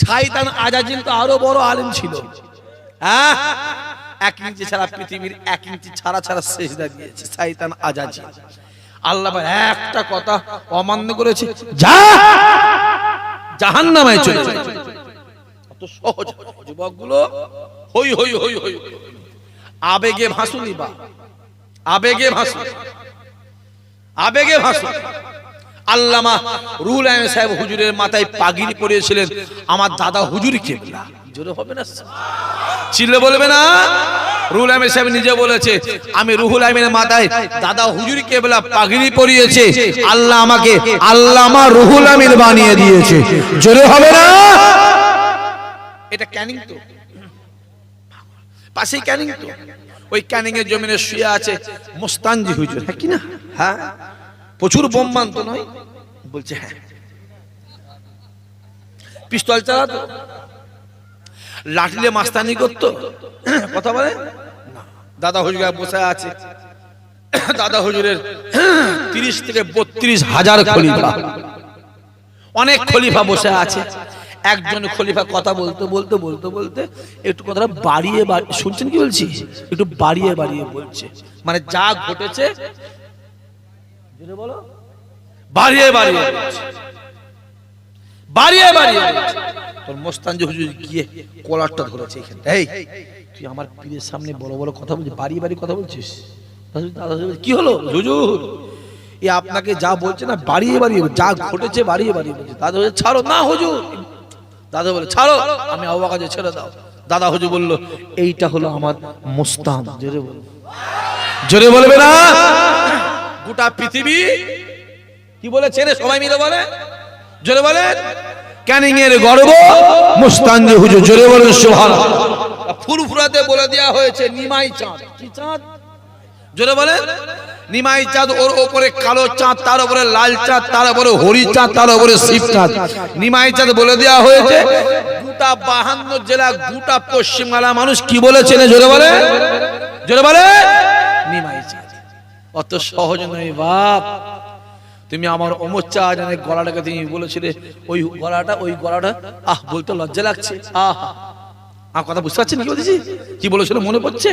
শাইতান আজাজিল তো আরও বড় আলেম ছিল। হ্যাঁ? এক ইঞ্চি ছাড়া পৃথিবীর এক ইঞ্চি ছাড়া ছাড়া সেজদা দিয়েছে শাইতান আজাজি আল্লাহ একটা কথা অমান্য করেছে, যা! জাহান্নামায় চলে যা। কত সহজ, যুবকগুলো, হই হই হই হই। আবেগে ভাসুনি বা। আবেগে ভাসু আবেগে ভাসু আল্লামা রুহুল আমিন সাহেব হুজুরের মাথায় পাগড়ি পরিয়েছিলেন। আমার দাদা হুজুর কেবলা। জোরে হবে না? চিল্লে বলবে না? রুহুল সাহেব নিজে বলেছে আমি রুহুল মাথায় দাদা হুজুর কেবলা পাগড়ি পরিয়েছে। আল্লাহ আমাকে আল্লামা রুহুল আমিন বানিয়ে দিয়েছে। জোরে হবে না? এটা ক্যানিং তো। পাশেই ক্যানিং তো। ওই ক্যানিং এর জমিনে শুয়ে আছে মুস্তানজি হুজুর। হ্যাঁ কি না? হ্যাঁ। প্রচুর বোম তো নয়? বলছে হ্যাঁ। পিস্তল চালাতো? লাঠলে মাস্তানি করতো? কথা বলে? দাদা হুজুর বসে আছে। দাদা হুজুরের তিরিশ থেকে বত্রিশ হাজার খলিফা। অনেক খলিফা বসে আছে। একজন খলিফা কথা বলতে বলতে বলতে বলতে একটু কথাটা বাড়িয়ে শুনছেন কি বলছি? একটু বাড়িয়ে বাড়িয়ে বলছে। মানে যা ঘটেছে বলো। বাড়িয়ে বাড়িয়ে। বাড়িয়ে বাড়িয়ে। তোর মোস্তানজি হুজুর গিয়ে কলারটা ধরেছে এখানে। এই তুই আমার পীরের সামনে বড় বড় কথা বলছিস বাড়িয়ে বাড়িয়ে কথা বলছিস? দাদা দাদা বলছে, কি হলো? হুজুর। এ আপনাকে যা বলছে না বাড়িয়ে বাড়িয়ে যা ঘটেছে বাড়িয়ে বাড়িয়ে বলছে। দাদা বলছে ছাড়ো না হুজুর। দাদা বলে ছাড়ো আমি আব্বা কাছে ছেড়ে দাও। দাদা হুজুর বলল এইটা হলো আমার মুস্তান। জোরে বল। জোরে বলবে না? গোটা পৃথিবী? কি বলে ছেড়ে সবাই মিলে বলে। জোরে বলে। ক্যানিং এর গর্ব, মুস্তানজি হুজুর জোরে বলেন, সুবহানাল্লাহ। ফুরফুরাতে বলে দেওয়া হয়েছে, নিমাই চাঁদ। কি চাঁদ? জোরে বলেন নিমাই চাঁদ ওর ওপরে কালো চাঁদ, তার উপরে লাল চাঁদ, তার উপরে হরি চাঁদ, তার উপরে শিব চাঁদ। নিমাই চাঁদ বলে দেওয়া হয়েছে, গোটা বাহান্ন জেলা, গোটা পশ্চিমবাংলা মানুষ কি বলেছেন জোরে বলে। জোরে বলে। অত সহজ নয় বাপ। তুমি আমার অমর চা জানে গলাটাকে তুমি বলেছিলে, ওই গলাটা ওই গলাটা, আহ, বলতে লজ্জা লাগছে, আহ আহ। কথা বুঝতে পারছেন কি বলেছি কি বলেছিল মনে পড়ছে?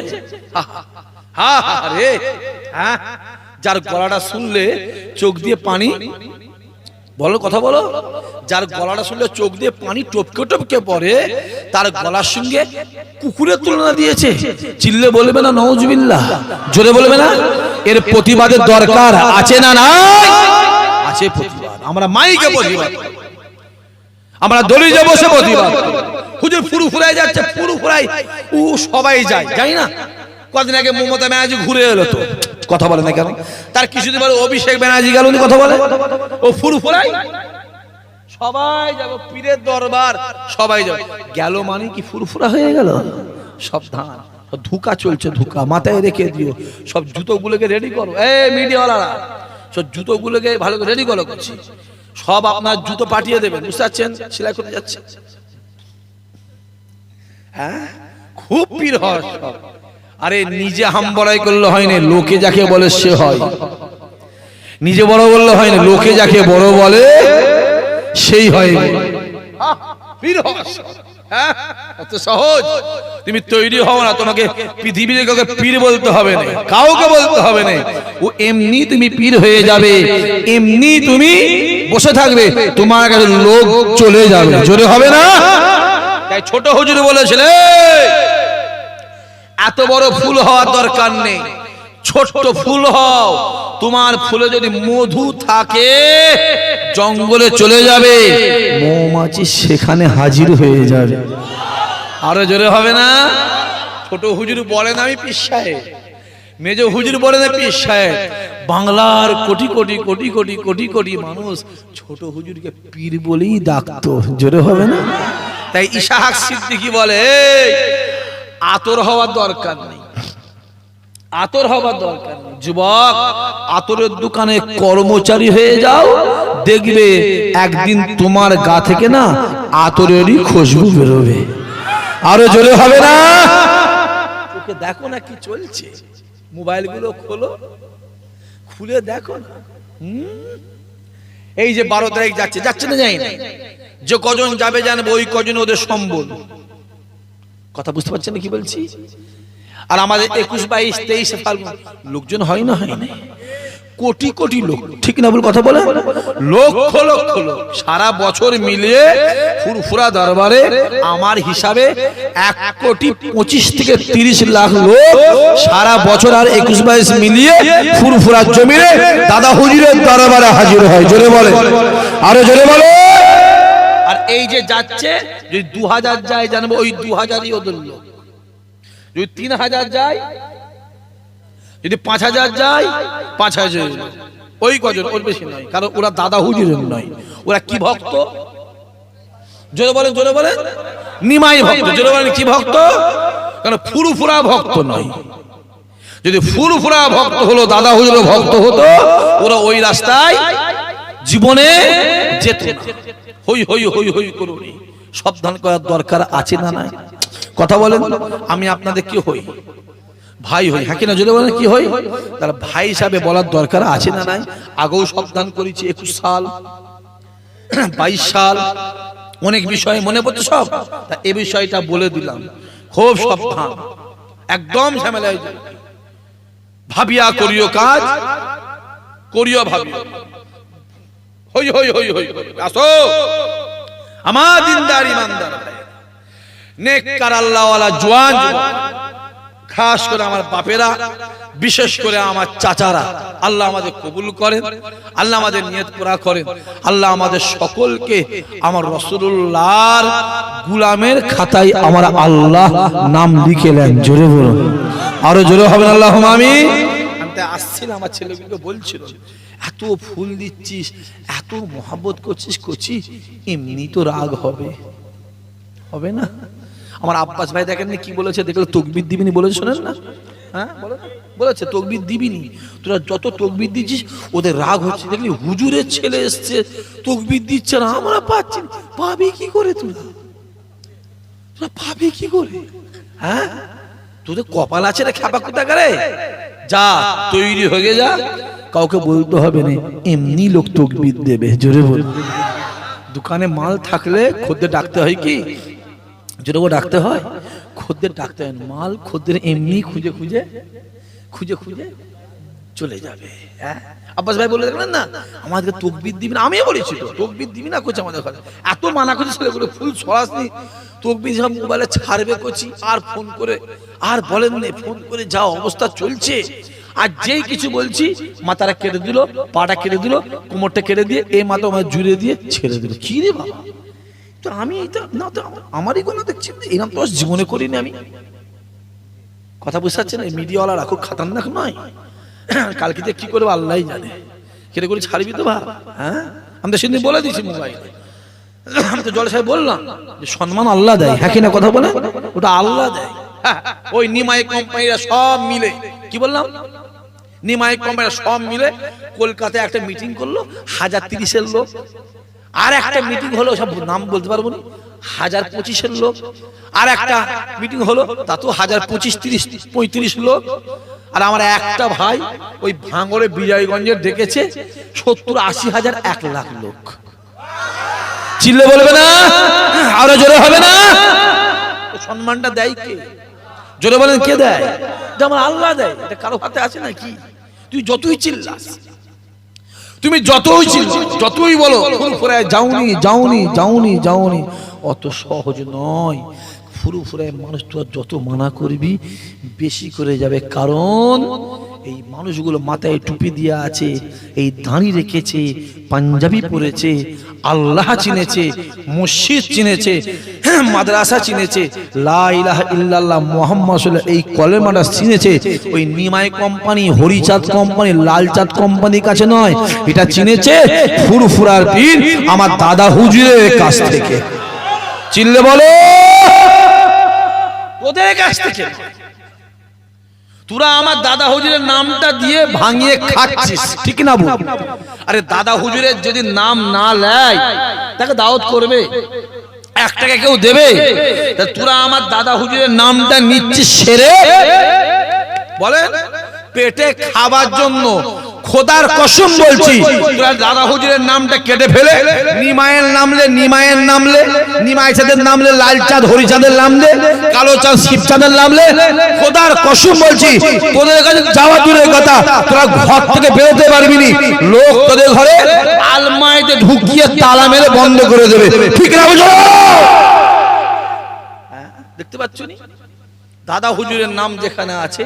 হা হা রে হ্যাঁ? যার গলাটা শুনলে চোখ দিয়ে পানি, বলো, কথা বলো। যার গলাটা শুনলে চোখ দিয়ে পানি টপকে টপকে পড়ে, তার গলার সঙ্গে কুকুরের তুলনা দিয়েছে। চিল্লে বলবে না, নওজবিল্লাহ। জোরে বলবে না, এর প্রতিবাদের দরকার আছে না না আছে প্রতিবাদ। আমরা মাইকে প্রতিবাদ। আমরা দলিজে বসে প্রতিবাদ। হুজুর ফুরু ফুরাই যাচ্ছে, ফুরু ফুরাই ও সবাই যায়। যাই না? কদিন আগে মমতা ব্যানার্জি ঘুরে এলো তো। কথা বলে না কেন? তার কিছুদিন পরে অভিষেক ব্যানার্জি গেল কথা বলে। ও ফুরু ফুরাই সবাই যাব, পীরের দরবার, সবাই যাবে। গেল মানে কি ফুরফুরা হয়ে গেল? সাবধান। ধোকা চলছে, ধোকা। মাথায় রেখে দিও। সব জুতোগুলোকে রেডি করো। এ মিডিয়াওয়ালারা, সব জুতোগুলোকে ভালো করে রেডি করো, করছি। সব আপনার জুতো পাঠিয়ে দেবেন, বুঝতে পারছেন? সেলাই করতে যাচ্ছে। হ্যাঁ? খুব পীর হয় সব। আরে, নিজে হাম বড়াই করলে হয় না, লোকে যাকে বলে সে হয়। নিজে বড় বললে হয় না, লোকে যাকে বড় বলে সেই হয়। হ্যাঁ? তুমি তৈরি হও না, তোমাকে পীর বলতে হবে না। কাউকে বলতে হবে না। ও এমনি তুমি পীর হয়ে যাবে, এমনি তুমি বসে থাকবে, তোমার কাছে লোক চলে যাবে। জোরে হবে না? তাই ছোট হুজুর বলেছিলে এত বড় ফুল হওয়ার দরকার নেই। ছোট্ট ফুল হও। তোমার ফুলে যদি মধু থাকে জঙ্গলে চলে যাবে। মৌমাছি সেখানে হাজির হয়ে যাবে। আরও জোরে হবে না? ছোট হুজুর বলেন আমি পীর সাহেব। মেজ হুজুর বলেন সাহেব। বাংলার কোটি কোটি কোটি কোটি কোটি কোটি মানুষ ছোট হুজুরকে পীর বলেই ডাকতো। জোরে হবে না? তাই ইশাহাক সিদ্দিকি বলে আতর হওয়ার দরকার নেই। আতর হবার দরকার যুবক, আতরের দোকানে কর্মচারী হয়ে যাও, দেখবে একদিন তোমার গা থেকে না আতরেরই খুশবু বেরোবে। আরও জোরে হবে না? চোখে দেখো না কি চলছে। মোবাইলগুলো খোলো। খুলে দেখো না? এই যে বারো তারিখ যাচ্ছে যাচ্ছে না যাই না যে কজন যাবে জানবে, ওই কজন ওদের সম্বল। কথা বুঝতে পারছেন কি বলছি? আর আমাদের একুশ, বাইশ, তেইশে ফাল্গুন। লোকজন হয় না হয় না। কোটি কোটি লোক। ঠিক না বল কথা বলে? লক্ষ লক্ষ লোক। সারা বছর মিলিয়ে ফুরফুরা দরবারে আমার হিসাবে এক কোটি পঁচিশ থেকে তিরিশ লাখ লোক সারা বছর আর একুশ, বাইশ মিলিয়ে ফুরফুরা জমিনে দাদা হুজুরের দরবারে হাজির হয়। জোরে বলে। আরও জোরে বলে। আর এই যে যাচ্ছে, যদি দু হাজার যায় জানব, ওই দু হাজারই ওদের লোক। যদি তিন হাজার যায় যদি পাঁচ হাজার যায় পাঁচ হাজার ওই কজন ওর বেশি নয় কারণ ওরা দাদা হুজুরের নয়। ওরা কি ভক্ত? জোরে বলেন জোরে বলেন। নিমাই ভক্ত জোরে বলেন কি ভক্ত? কারণ ফুরুফুরা ভক্ত নয়। যদি ফুরুফুরা ভক্ত হলো দাদা হুজুরের ভক্ত হতো ওরা ওই রাস্তায় জীবনে যেত না। হই হই হই হই করুন। সাবধান করার দরকার আছে না নাই? কথা বলেন, আমি আপনাদের কি হই? ভাই হই হ্যাঁ কিনা যদি বলেন, কি হই? তাহলে ভাই হিসাবে বলার দরকার আছে না নাই? আগেও সাবধান করেছি, একুশ সাল, বাইশ সাল, অনেক বিষয় মনে পড়ছে সব? তা এ বিষয়টা বলে দিলাম। খুব সাবধান, একদম ঝামেলায়। ভাবিয়া করিও কাজ, করিও ভাবিও হই হই হই হই। আসো। আমার দিনদার ইমানদার নেককার আল্লাহওয়ালা জোয়ান। খাস করে আমার বাপেরা, বিশেষ করে আমার চাচারা। আল্লাহ আমাদের কবুল করেন, আল্লাহ আমাদের নিয়ত পুরা করেন। আল্লাহ আমাদের সকলকে আমার রসুল্লাহর গুলামের খাতায় আমার আল্লাহ নাম লিখে নেন। জোরে বলুন। আরও জোরে হবেন আল্লাহ আমি আসছিলাম, আমার ছেলেগুলোকে বলছিল এত ফুল দিচ্ছিস, এত মহাব্বত করছিস করছিস এমনি তো রাগ হবে। হবে না? আমার আব্বাস ভাই দেখেন কি বলেছে? দেখলে তকবির দিবিনি বলেছে, শোনেন না? হ্যাঁ? বলেছে, তকবির দিবিনি। তোরা যত তকবির দিচ্ছিস, ওদের রাগ হচ্ছে। দেখলি হুজুরের ছেলে এসছে, তকবির দিচ্ছে না। আমরা পাচ্ছি। পাবি কি করে তোরা? তোরা পাবি কি করে? হ্যাঁ? তোদের কপাল আছে না খেপা কোথা করে যা, তৈরি হয়ে যা। কাউকে বলতে হবে না, এমনি লোক তকবির দেবে। জোরে বল। দোকানে মাল থাকলে খদ্দের ডাকতে হয় কি? জোরে ডাকতে হয়, খদ্দের ডাকতে হয়। মাল খদ্দের এমনি খুঁজে খুঁজে খুঁজে খুঁজে চলে যাবে হ্যাঁ? আব্বাস ভাই বলে দেখলেন না? আমাদেরকে তকবির দিবি না? আমিও বলেছি তো, তকবির দিবি না করছে আমাদের ঘরে? এত মানা করছে ছেলেগুলো, ফুল সরাসরি তকবির সব মোবাইলে ছাড়বে করছি আর ফোন করে, আর বলেন না, ফোন করে যা অবস্থা চলছে। আর যেই কিছু বলছি, মাথাটা কেটে দিল, পাটা কেটে দিল, কোমরটা কেটে দিয়ে, এই মাথা আমার জুড়ে দিয়ে ছেড়ে দিল। কি রে বাবা? তো আমি এটা না তো আমার- আমারই কোনো দেখছি এরকম তো জীবনে করিনি আমি। কথা বুঝতে পারছেন? এই মিডিয়াওয়ালারা খুব খাতারনাক নয়। কালকে যে কি করব আল্লাহ জানে। কেটে করে ছাড়বি তো ভাব হ্যাঁ? আমি তো সেদিন বলে দিয়েছি মোবাইলে। আমি তো জলসায় বললাম যে সম্মান আল্লাহ দেয়। হ্যাঁ কিনা কথা বলে? ওটা আল্লাহ দেয়। হ্যাঁ, ওই নিমাই কোম্পানিরা সব মিলে। কি বললাম? নিমাই কোম্পানিরা সব মিলে কলকাতায় একটা মিটিং করল হাজার তিরিশের লোক। আর একটা মিটিং হলো, সব নাম বলতে পারব না? হাজার পঁচিশের লোক। আর একটা মিটিং হলো, তা তো হাজার পঁচিশ, তিরিশ, পঁয়ত্রিশ লোক। আর আমার একটা ভাই ওই ভাঙড়ে বিজয়গঞ্জে ডেকেছে সত্তর আশি হাজার এক লাখ লোক। চিল্লে বলবে না? আরও জোরে হবে না? সম্মানটা দেয় কে? জোরে বলেন, কে দেয়? আমার আল্লাহ দেয়। এটা কারও হাতে আছে নাকি তুই যতই চিল্লাস। তুমি যতই ছিল, যতই বলো ফুরফুরায় যাওনি যাওনি যাওনি যাওনি, অত সহজ নয়। ফুরফুরায় মানুষ তো যত মানা করবি, বেশি করে যাবে। কারণ এই মানুষগুলো মাথায় টুপি দিয়ে আছে, এই দাঁড়ি রেখেছে, পাঞ্জাবি পরেছে আল্লাহ চিনেছে মসজিদ চিনেছে হ্যাঁ, মাদ্রাসা চিনেছে মুহাম্মদ এই কলেমাটা চিনেছে ওই নিমাই কোম্পানি হরিচাঁদ কোম্পানি লালচাঁদ কোম্পানির কাছে নয় এটা চিনেছে ফুরফুরার পীর আমার দাদা হুজুরের কাছ থেকে চিনলে বলো ওদের কাছ থেকে। তোরা আমার দাদা হুজুরের নামটা দিয়ে ভাঙিয়ে খাচ্ছিস। ঠিক না বল আরে দাদা হুজুরের যদি নাম না লেয় তাকে দাওয়াত করবে। এক টাকা কেউ দেবে। তা তোরা আমার দাদা হুজুরের নামটা নিচ্ছিস সেরে? বলেন, পেটে খাবার জন্য খোদার কসম বলছি। দাদা হুজুরের নামটা কেটে ফেলে। নিমায়ের নামলে নিমায়ের নামলে নিমাই চাঁদের নামলে লাল চাঁদ হরিচাঁদের নামলে কালো চাঁদ শিবচাঁদের নামলে। খোদার কসম বলছি তোদের কাছে যাওয়া দূরের কথা তোরা ঘর থেকে বেরোতে পারবি নি। লোক তোদের ঘরে আলমারিতে ঢুকিয়ে তালা মেরে বন্ধ করে দেবে। ঠিক না বুঝো দেখতে পাচ্ছ নি? দাদা হুজুরের নাম যেখানে আছে,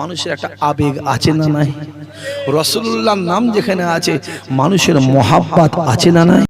মানুষের একটা আবেগ আছে না নাই? রসুল্লাহর নাম যেখানে আছে, মানুষের মহাব্বাত আছে না নাই?